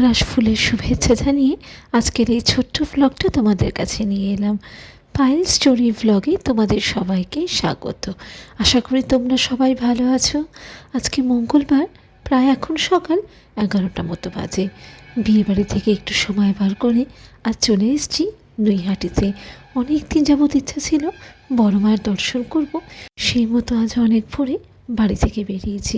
একরাশ ফুলের শুভেচ্ছা জানিয়ে আজকের এই ছোট্ট ভ্লগটা তোমাদের কাছে নিয়ে এলাম। পায়েল স্টোরি ভ্লগে তোমাদের সবাইকে স্বাগত। আশা করি তোমরা সবাই ভালো আছো। আজকে মঙ্গলবার, প্রায় এখন সকাল এগারোটা মতো বাজে। বিয়েবাড়ি থেকে একটু সময় বার করে আজ চলে এসেছি নৈহাটিতে। অনেক দিন যাবৎ ইচ্ছা ছিল বড় মায়ের দর্শন করব। সেই মতো আজ অনেক ভোরে বাড়ি থেকে বেরিয়েছি।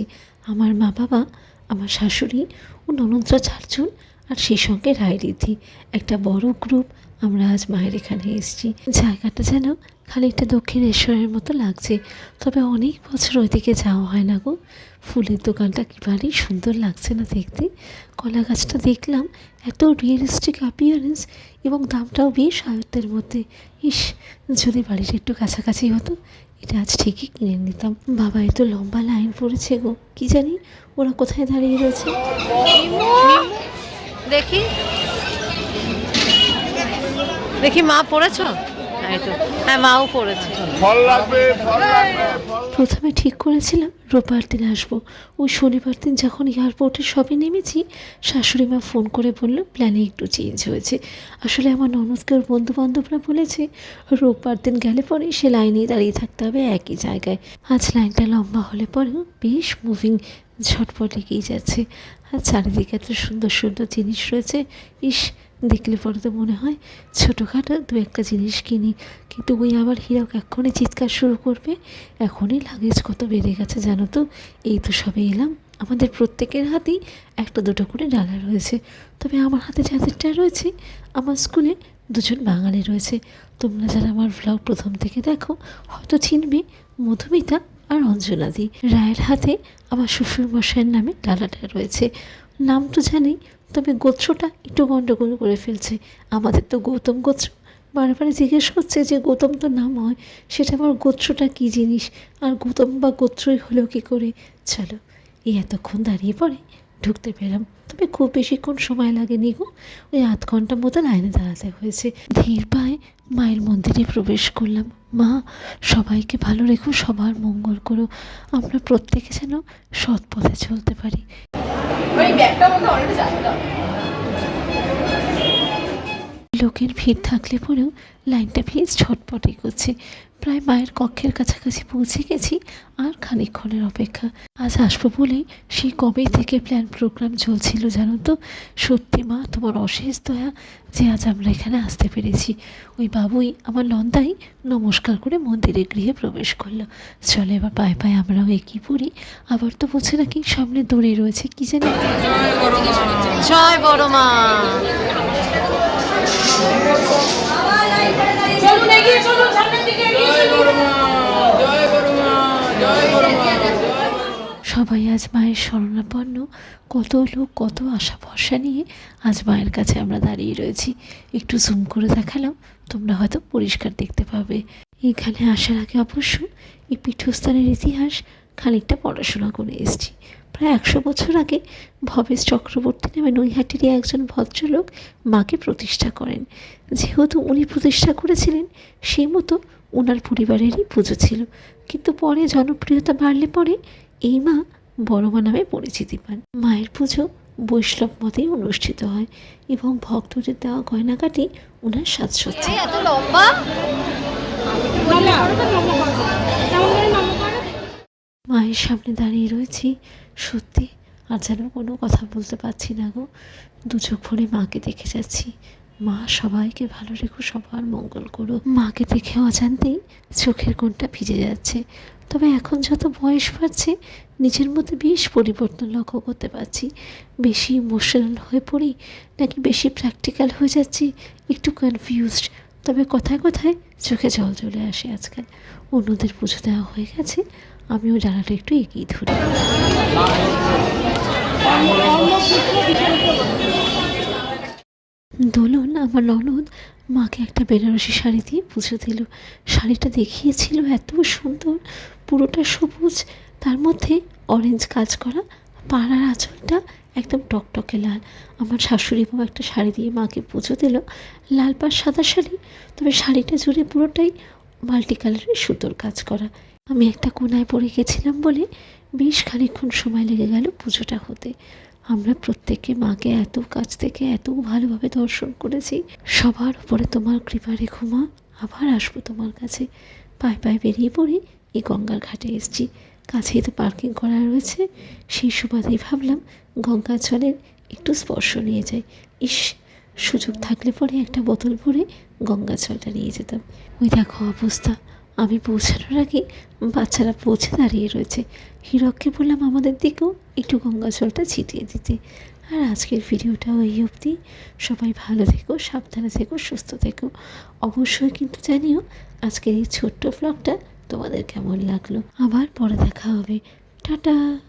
আমার মা বাবা আমার শাশুড়ি ও ননদরা চারজন আর সেই সঙ্গে রায়রিদ্ধি। একটা বড় গ্রুপ আমরা আজ মায়ের এখানে এসেছি। জায়গাটা যেন খানিকটা দক্ষিণেশ্বরের মতো লাগছে। তবে অনেক বছর ওইদিকে যাওয়া হয় না গো। ফুলের দোকানটা একেবারেই সুন্দর লাগছে না দেখতে? কলা গাছটা দেখলাম, এত রিয়েলিস্টিক অ্যাপিয়ারেন্স এবং দামটাও বেশ আয়ত্তের মধ্যে। ইস, যদি বাড়ির একটু কাছাকাছি হতো এটা আজ ঠিকই কিনে নিতাম। বাবা এত লম্বা লাইন পড়েছে গো। কি জানি ওরা কোথায় দাঁড়িয়ে রয়েছে। দেখি। দেখি মা পড়েছ? হ্যাঁ মাও পড়েছে। ফল লাগবে ফল লাগবে ফল প্রথমে ঠিক করেছিলাম রোববার দিন আসব। ওই শনিবার দিন যখন এয়ারপোর্টে সবে নেমেছি, শাশুড়ি মা ফোন করে বলল, প্ল্যানে একটু চেঞ্জ হয়েছে। আসলে আমার ননদকে ওর বন্ধু বান্ধবরা বলেছে, রোববার দিন গেলে পরে সে লাইনেই দাঁড়িয়ে থাকতে হবে একই জায়গায়। আজ লাইনটা লম্বা হলে পরেও বেশ মুভিং ঝটপট এগিয়ে যাচ্ছে। আর চারিদিকে এত সুন্দর সুন্দর জিনিস রয়েছে, ইস দেখলে পরে তো মনে হয় ছোটোখাটো দু একটা জিনিস কিনি। কিন্তু ওই আবার হীরক এক্ষুনি চিৎকার শুরু করবে। এখনই লাগেজ কত বেড়ে গেছে জানো তো? এই তো সবে এলাম। আমাদের প্রত্যেকের হাতেই একটা দুটো করে ডালা রয়েছে। তবে আমার হাতে যাদেরটা রয়েছে, আমার স্কুলে দুজন বাঙালি রয়েছে। তোমরা যারা আমার ভ্লগ প্রথম থেকে দেখো, হয়তো চিনবে মধুমিতা আর অঞ্জনাদি। রায়ের হাতে আমার শ্বশুর মশাইয়ের নামে ডালাটা রয়েছে। নাম তো জানি তবে গোত্রটা একটু গণ্ডগোল করে ফেলছে। আমাদের তো গৌতম গোত্র। বারবার জিজ্ঞেস করছে যে গৌতম তো নাম হয় সেটা আবার গোত্রটা কী জিনিস? আর গৌতম বা গোত্রই হলো কী করে? চলো এই এতক্ষণ দাঁড়িয়ে পড়ে, ঢুকতে পেলাম। তবে খুব বেশিক্ষণ সময় লাগেনি গো। ওই আধ ঘণ্টা মতো লাইনে দাঁড়াতে হয়েছে। ধীর পায়ে মায়ের মন্দিরে প্রবেশ করলাম। মা, সবাইকে ভালো রেখো, সবার মঙ্গল করো। আমরা প্রত্যেকে যেন সৎ পথে চলতে পারি। লোকের ভিড় থাকলে পরেও লাইনটা বেশ ঝটপট এগোচ্ছে। প্রায় মায়ের কক্ষের কাছাকাছি পৌঁছে গেছি আর খানিকক্ষণের অপেক্ষা। আজ আসব বলেই সেই কবেই থেকে প্ল্যান প্রোগ্রাম চলছিল জানো তো? সত্যি মা, তোমার অশেষ দয়া যে আজ আমরা এখানে আসতে পেরেছি। ওই বাবুই আমার নন্দাই নমস্কার করে মন্দিরে গৃহে প্রবেশ করল। চলো এবার পায়ে পায়ে আমরাও একই পড়ি। আবার তো বলছে নাকি সামনে দড়ি রয়েছে, কি জানি? জয় বড় মা। সবাই আজ মায়ের শরণাপন্ন কত লোক, কত আশা ভরসা নিয়ে আজ মায়ের কাছে আমরা দাঁড়িয়ে রয়েছি। একটু জুম করে দেখালাম, তোমরা হয়তো পরিষ্কার দেখতে পাবে। এখানে আসার আগে অবশ্য এই পীঠস্থানের ইতিহাস খানিকটা পড়াশোনা করে এসেছি। প্রায় একশো বছর আগে ভবেশ চক্রবর্তী নামে নৈহাটিরই একজন ভদ্রলোক মাকে প্রতিষ্ঠা করেন। যেহেতু উনি প্রতিষ্ঠা করেছিলেন, সেই মতো ওনার পরিবারেরই পুজো ছিল। কিন্তু পরে জনপ্রিয়তা বাড়লে পরে এই মা বড় মা নামে পরিচিতি পান। মায়ের পুজো বৈষ্ণব মতেই অনুষ্ঠিত হয় এবং ভক্তদের দেওয়া গয়নাকাটি ওনার সাজসজ্জা। এত লম্বা? মায়ের সামনে দাঁড়িয়ে রয়েছি। সত্যি আর যেন কোনো কথা বলতে পারছি না গো। দু চোখ ভরে মাকে দেখে যাচ্ছি। মা সবাইকে ভালো রেখো, সবার মঙ্গল করো। মাকে দেখে অজান্তেই চোখের কোণটা ভিজে যাচ্ছে। তবে এখন যত বয়স বাড়ছে, নিজের মধ্যে বেশ পরিবর্তন লক্ষ্য করতে পারছি। বেশি ইমোশনাল হয়ে পড়ি, নাকি বেশি প্র্যাকটিক্যাল হয়ে যাচ্ছি, একটু কনফিউজড তবে কথায় কথায় চোখে জল চলে আসে আজকাল। অন্যদের পুজো দেওয়া হয়ে গেছে, আমিও জানাটা একটু এগিয়ে ধরি। আমার ননদ মাকে একটা বেনারসি শাড়ি দিয়ে পুজো দিল। শাড়িটা দেখিয়েছিল এত সুন্দর, পুরোটা সবুজ, তার মধ্যে অরেঞ্জ কাজ করা, পাড়ার আঁচলটা একদম টকটকে লাল। আমার শাশুড়ি বউ একটা শাড়ি দিয়ে মাকে পুজো দিল, লাল পাড় সাদা শাড়ি, তবে শাড়িটা জুড়ে পুরোটাই মাল্টি কালারের সুতোর কাজ করা। আমি একটা কোনায় পড়ে গেছিলাম বলে বেশ খানিকক্ষণ সময় লেগে গেল পুজোটা হতে। আমরা প্রত্যেকে মাকে এত কাছ থেকে এত ভালোভাবে দর্শন করেছি। সবার উপরে তোমার কৃপা রেখো, মা। আবার আসব তোমার কাছে। পায়ে পায়ে বেরিয়ে পড়ে এই গঙ্গার ঘাটে এসেছি। কাছেই তো পার্কিং করা রয়েছে। সেই সুবাদেই ভাবলাম গঙ্গার জলের একটু স্পর্শ নিয়ে যাই। ইস, সুযোগ থাকলে পরে একটা বোতল ভরে গঙ্গা জলটা নিয়ে যেতাম। ওই দেখো অবস্থা। আমি পৌঁছানোর আগে বাচ্চারা পৌঁছে দাঁড়িয়ে রয়েছে। হিরককে বললাম, আমাদের দিকেও একটু গঙ্গা জলটা ছিটিয়ে দিতে। আর আজকের ভিডিওটাও এই অবধি। সবাই ভালো থেকো, সাবধানে থেকো, সুস্থ থেকো। অবশ্যই কিন্তু জানিও, আজকের এই ছোট্ট ব্লগটা তোমাদের কেমন লাগল। আবার পরে দেখা হবে। টাটা!